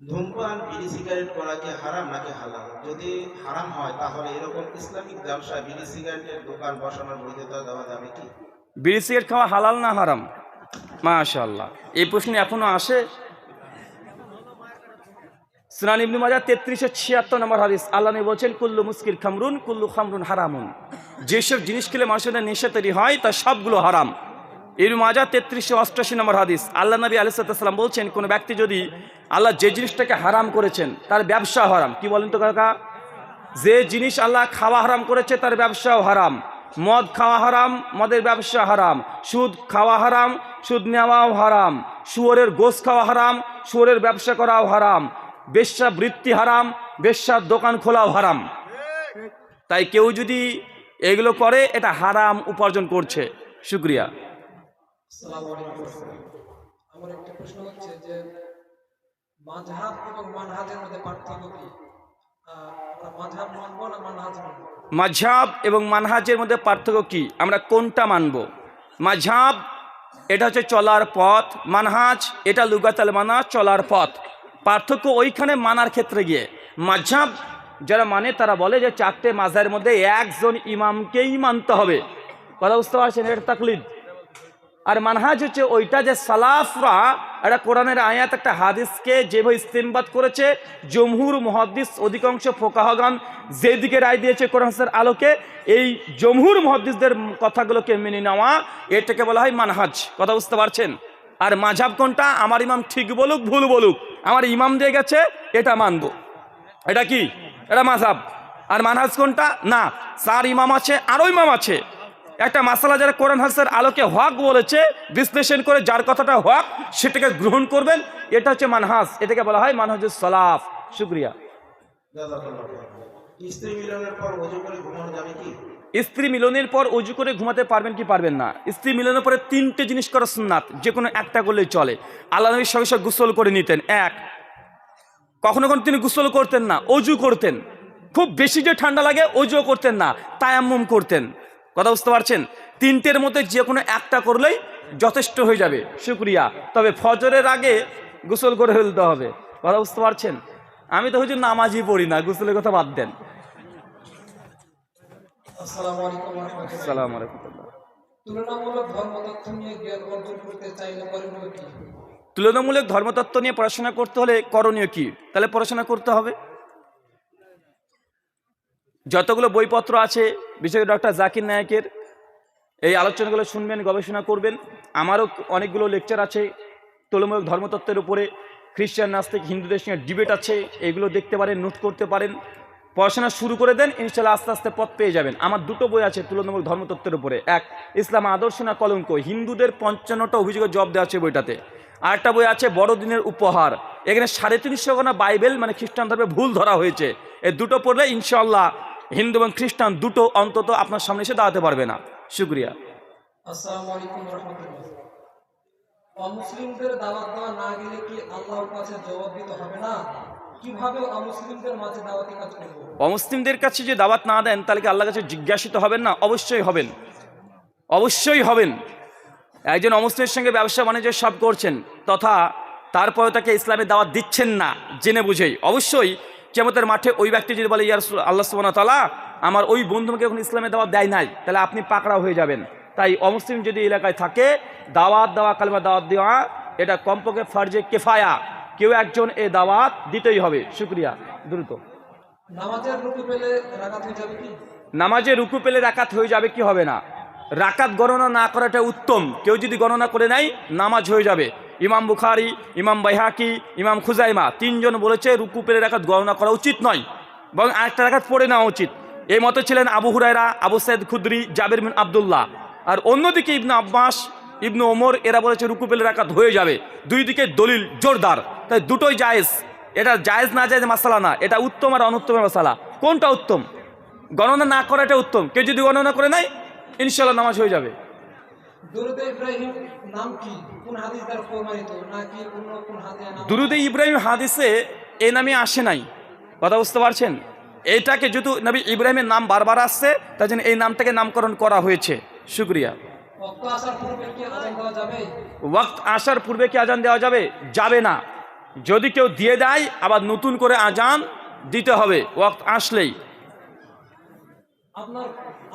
ধূমপান, বিড়ি, সিগারেট করা কি হারাম নাকি হালাল? যদি হারাম হয়, তাহলে এরকম ইসলামিক ব্যবসা বিড়ি, সিগারেটের দোকান বসানোর বৈধতা দেওয়া যাবে কি? বিড়ি, সিগারেট খাওয়া হালাল না হারাম? মাশাল্লাহ এই প্রশ্ন এখনও আসে? সুনান ইবনু মাজা তেত্রিশশো ছিয়াত্তর নম্বর হাদিস। আল্লাহ বলছেন, কুল্লু মুস্কির খামরুন, কুল্লু খামরুন হারামুন। যেসব জিনিস খেলে মানুষের নেশা তৈরি হয়, তা সবগুলো হারাম। ইবনু মাজা তেত্রিশশো অষ্টাশি নম্বর হাদিস। আল্লাহ নবী আলিসাল্লাম বলছেন, কোনো ব্যক্তি যদি আল্লাহ যে জিনিসটাকে হারাম করেছেন, তার ব্যবসা হারাম। কি বলেন তো কাকা? যে জিনিস আল্লাহ খাওয়া হারাম করেছে, তার ব্যবসাও হারাম। মদ খাওয়া হারাম, মদের ব্যবসা হারাম। সুদ খাওয়া হারাম, সুদ নেওয়াও হারাম। শুয়োরের গোস খাওয়া হারাম, শুয়োরের ব্যবসা করাও হারাম। বেশ্যা বৃত্তি হারাম বেশ্যার দোকান খোলাও হারাম। তাই কেউ যদি এগুলো করে, এটা হারাম উপার্জন করছে। শুক্রিয়া। আমার একটা প্রশ্ন হচ্ছে যে এবং মানহাজের মধ্যে পার্থক্য কি? এবং মানহাজের মধ্যে পার্থক্য কি? আমরা কোনটা মানব? মাঝাব এটা হচ্ছে চলার পথ। মানহাজ, এটা লুগাতাল মানা, চলার পথ। পার্থক্য ওইখানে মানার ক্ষেত্রে গিয়ে। মাঝাব যারা মানে তারা বলে যে, চারটে মাঝার মধ্যে একজন ইমামকেই মানতে হবে। কথা বুঝতে পারছেন? এটা তাকলিদ। আর মানহাজ হচ্ছে ওইটা যে সালাফরা, একটা কোরআনের আয়াত, একটা হাদিসকে যেভাবে ইস্তেমবাদ করেছে, জমহুর মহাদ্দিস অধিকাংশ ফোকাহগান যেদিকে রায় দিয়েছে কোরআন আলোকে, এই জমহুর মহাদ্দিসদের কথাগুলোকে মেনে নেওয়া, এটাকে বলা হয় মানহাজ। কথা বুঝতে পারছেন? আর মাঝাব কোনটা? আমার ইমাম ঠিক বলুক, ভুল বলুক। আমার ইমাম দিয়ে গেছে, এটা মানব। এটা কি? এটা মাঝাব আর মানহাজ কোনটা? না চার ইমাম আছে, আরও ইমাম আছে। একটা মাসালা যারা কোরআন হাসের আলোকে হক বলেছে বিশ্লেষণ করে যার কথাটা হক সেটাকে গ্রহণ করবেন এটা হচ্ছে মানহাস এটাকে বলা হয় মানহাজুস সলাফ। শুক্রিয়া। স্ত্রী মিলনের পর অজু করে ঘুমাতে পারবেন কি পারবেন না? স্ত্রী মিলনের পরে তিনটে জিনিস করা সুন্নাত যে কোনো একটা করলেই চলে। আল্লাহ নবীর সঙ্গে সঙ্গে গোসল করে নিতেন এক। কখনো কখনো তিনি গোসল করতেন না অজু করতেন। খুব বেশি যে ঠান্ডা লাগে অজুও করতেন না তায়াম্মুম করতেন। কথা বুঝতে পারছেন? তিনটের মধ্যে যে কোনো একটা করলেই যথেষ্ট হয়ে যাবে। শুক্রিয়া। তবে ফজরের আগে গোসল করে ফেলতে হবে। কথা বুঝতে পারছেন? আমি তো হুজুর নামাজই পড়ি না গোসলের কথা বাদ দেন। তুলনামূলক ধর্মতত্ত্ব নিয়ে পড়াশোনা করতে হলে করণীয় কি? তাহলে পড়াশোনা করতে হবে। যতগুলো বইপত্র আছে বিশেষ ডক্টর জাকির নায়কের, এই আলোচনাগুলো শুনবেন, গবেষণা করবেন। আমারও অনেকগুলো লেকচার আছে, তুলনামূলক ধর্মতত্ত্বের উপরে, খ্রিস্টান, নাস্তিক, হিন্দুদের সঙ্গে ডিবেট আছে, এগুলো দেখতে পারেন নোট করতে পারেন। পড়াশোনা শুরু করে দেন, ইনশাল্লাহ আস্তে আস্তে পথ পেয়ে যাবেন। আমার দুটো বই আছে তুলনামূলক ধর্মতত্ত্বের উপরে। এক, ইসলাম আদর্শ না কলঙ্ক? হিন্দুদের পঞ্চান্নটা অভিযোগের জব দেওয়া আছে বইটাতে। আরেকটা বই আছে, বড়দিনের উপহার। এখানে সাড়ে তিনশো খানা বাইবেল মানে খ্রিস্টান ধর্মে ভুল ধরা হয়েছে। এই দুটো পড়লে ইনশাল্লাহ হিন্দু এবং খ্রিস্টান দুটো অন্তত আপনার সামনে এসে দাঁড়াতে পারবে না। শুক্রিয়া। আসসালামু আলাইকুম ওয়া অমুসলিমদের দাওয়াত দেওয়া না গেলে কি আল্লাহর কাছে জবাব দিতে হবে না? অমুসলিমদের মাঝে দাওয়াতি কাজ করব? অমুসলিমদের কাছে যে দাওয়াত না দেন তাহলে কি আল্লাহর কাছে জিজ্ঞাসিত হবেন না? অবশ্যই হবেন। অবশ্যই হবেন। একজন অমুসলিমের সঙ্গে ব্যবসা বাণিজ্য সব করছেন তথা তারপরে তাকে ইসলামের দাওয়াত দিচ্ছেন না জেনে বুঝেই। অবশ্যই কেমতের মাঠে ওই ব্যক্তি যদি বলে ইয়ার আল্লাহ সুবাহ তালা আমার ওই বন্ধুকে এখন ইসলামের দাওয়াত দেয় নাই তাহলে আপনি পাকড়াও হয়ে যাবেন। তাই অমুসলিম যদি এলাকায় থাকে দাওয়াত দেওয়া কালমা দাওয়াত দেওয়া এটা কমপক্ষে ফার্জে কেফায়া। কেউ একজন এ দাওয়াত দিতেই হবে। শুক্রিয়া। দ্রুত। হয়ে নামাজে রুকু পেলে রাকাত হয়ে যাবে কি হবে না? রাকাত গণনা না করাটা উত্তম। কেউ যদি গণনা করে নেয় নামাজ হয়ে যাবে। ইমাম বুখারি, ইমাম বাইহাকি, ইমাম খুজাইমা তিনজন বলেছে রুকু পেলে রাকাত গণনা করা উচিত নয়, বরং আরেকটা রাকাত পড়ে নেওয়া উচিত। এই মতো ছিলেন আবু হুরায়রা, আবু সৈয়দ খুদ্রি, জাবির বিন আবদুল্লাহ। আর অন্যদিকে ইবনু আব্বাস, ইবনু ওমর, এরা বলেছে রুকু পেলে রাকাত হয়ে যাবে। দুই দিকে দলিল জোরদার। তাই দুটোই জায়েজ। এটা জায়েজ না জায়েজ মাসালা না, এটা উত্তম আর অনুত্তমের মশালা কোনটা উত্তম? গণনা না করাটা উত্তম। কেউ যদি গণনা করে নেয় ইনশাল্লাহ নামাজ হয়ে যাবে। দুরুদ ইব্রাহিম নাম কি? কোন হাদিস দ্বারা প্রমাণিত? নাকি অন্য কোন হাদিয়া নাম দুরুদে ইব্রাহিম হাদিসে এই নামে আসে নাই। কথা বুঝতে পারছেন? এইটাকে যেহেতু নবী ইব্রাহিমের নাম বারবার আসছে তার জন্য এই নামটাকে নামকরণ করা হয়েছে। শুক্রিয়া। রক্ত আসার পূর্বে কি আজান দেওয়া যাবে? ওয়াক্ত আসার পূর্বে কি আজান দেওয়া যাবে? যাবে না। যদি কেউ দিয়ে দেয় আবার নতুন করে আজান দিতে হবে। ওয়াক্ত আসলেই। আপনার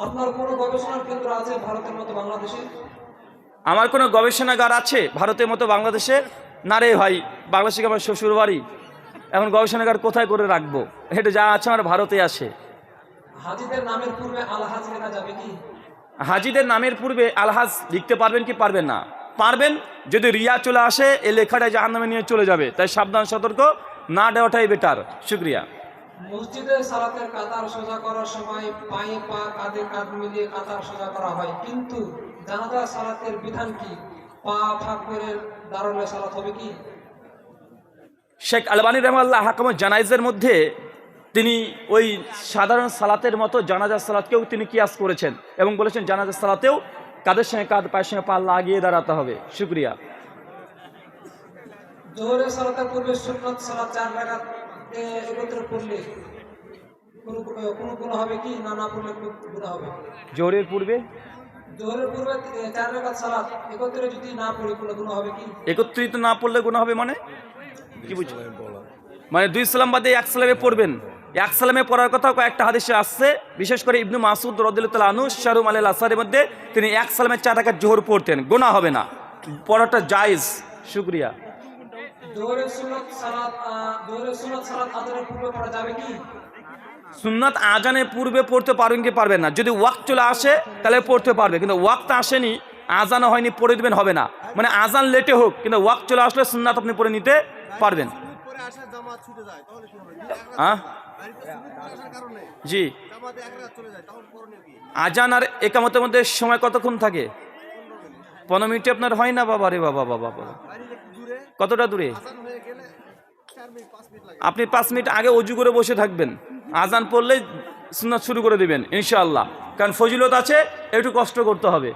আপনার কোনো গবেষণার কেন্দ্র আছে ভারতের মতো বাংলাদেশে? আমার কোনো গবেষণাগার আছে? ভারতের মতো বাংলাদেশে? না রে ভাই বাংলাদেশে আমার শ্বশুর বাড়ি? এখন গবেষণাগার কোথায় করে রাখব? এটা যা আছে আমার ভারতে আছে। হাজিদের নামের পূর্বে আলহাজ লেখা যাবে কি? হাজিদের নামের পূর্বে আলহাজ লিখতে পারবেন কি পারবেন না? পারবেন যদি রিয়া চলে আসে এই লেখাটা জাহান নামে নিয়ে চলে যাবে। তাই সাবধান সতর্ক না দেওয়াটাই বেটার শুক্রিয়া। মসজিদে সালাতের কাতার সোজা করার সময় পায়ে পা কাঁধে কাঁধ মিলিয়ে কাতার সোজা করা হয়। কিন্তু জানাজা সালাতের বিধান কি? পা ফাঁক করে দাঁড়ালে সালাত হবে কি? শেখ আলবানী রহমাল্লাহ হাকাম জানাইজের মধ্যে তিনি ওই সাধারণ সালাতের মতো জানাজা সালাতকেও তিনি কিয়াস করেছেন এবং বলেছেন জানাজা সালাতেও কাদের সঙ্গে কাঁধ পায়ের সঙ্গে পা লাগিয়ে দাঁড়াতে হবে। শুক্রিয়া। জোহরের সালাতের পূর্বে সুন্নত সালাত চার রাকাত এ, একত্রে কোনো কোনো কোনো হবে কি? না না পড়লে হবে? জোহরের পূর্বে? জোহরের পূর্বে চার রাকাত সালাত একত্রে যদি না পড়ি কোনো গুণা হবে কি? একত্রিত না পড়লে গুণ হবে মানে? কি বুঝ মানে দুই সালাম বাদে এক সালামে পড়বেন। এক সালামে পড়ার কথা কয়েকটা হাদিসে আসছে। বিশেষ করে ইবনু মাসুদ রদুল্লাহ আনু শাহরুম আল আসারের মধ্যে তিনি এক সালামের চার টাকার জোহর পড়তেন। গোনা হবে না। পড়াটা জায়েজ। শুক্রিয়া। জোহরের সুন্নত সালাত আ, জোহরের সুন্নত সালাত আদানের পূর্বে পড়া যাবে কি? সুন্নাত আজানের পূর্বে পড়তে পারবেন কি পারবেন না। যদি ওয়াক্ত চলে আসে, তাহলে পড়তে পারবে। কিন্তু ওয়াক্ত আসেনি আজানও হয়নি, পড়ে দিবেন, হবে না। মানে আজান লেটে হোক, কিন্তু ওয়াক্ত চলে আসলে সুন্নাত আপনি পড়ে নিতে পারবেন। হ্যাঁ? জি। আজান আর একামতের মধ্যে সময় কতক্ষণ থাকে? পনেরো মিনিটে আপনার হয় না? বাবা রে, বাবা বাবা বাবা। কতটা দূরে? আপনি পাঁচ মিনিট আগে অজু করে বসে থাকবেন। আজান পড়লেই সুন্নত শুরু করে দেবেন ইনশাআল্লাহ। কারণ ফজিলত আছে একটু কষ্ট করতে হবে।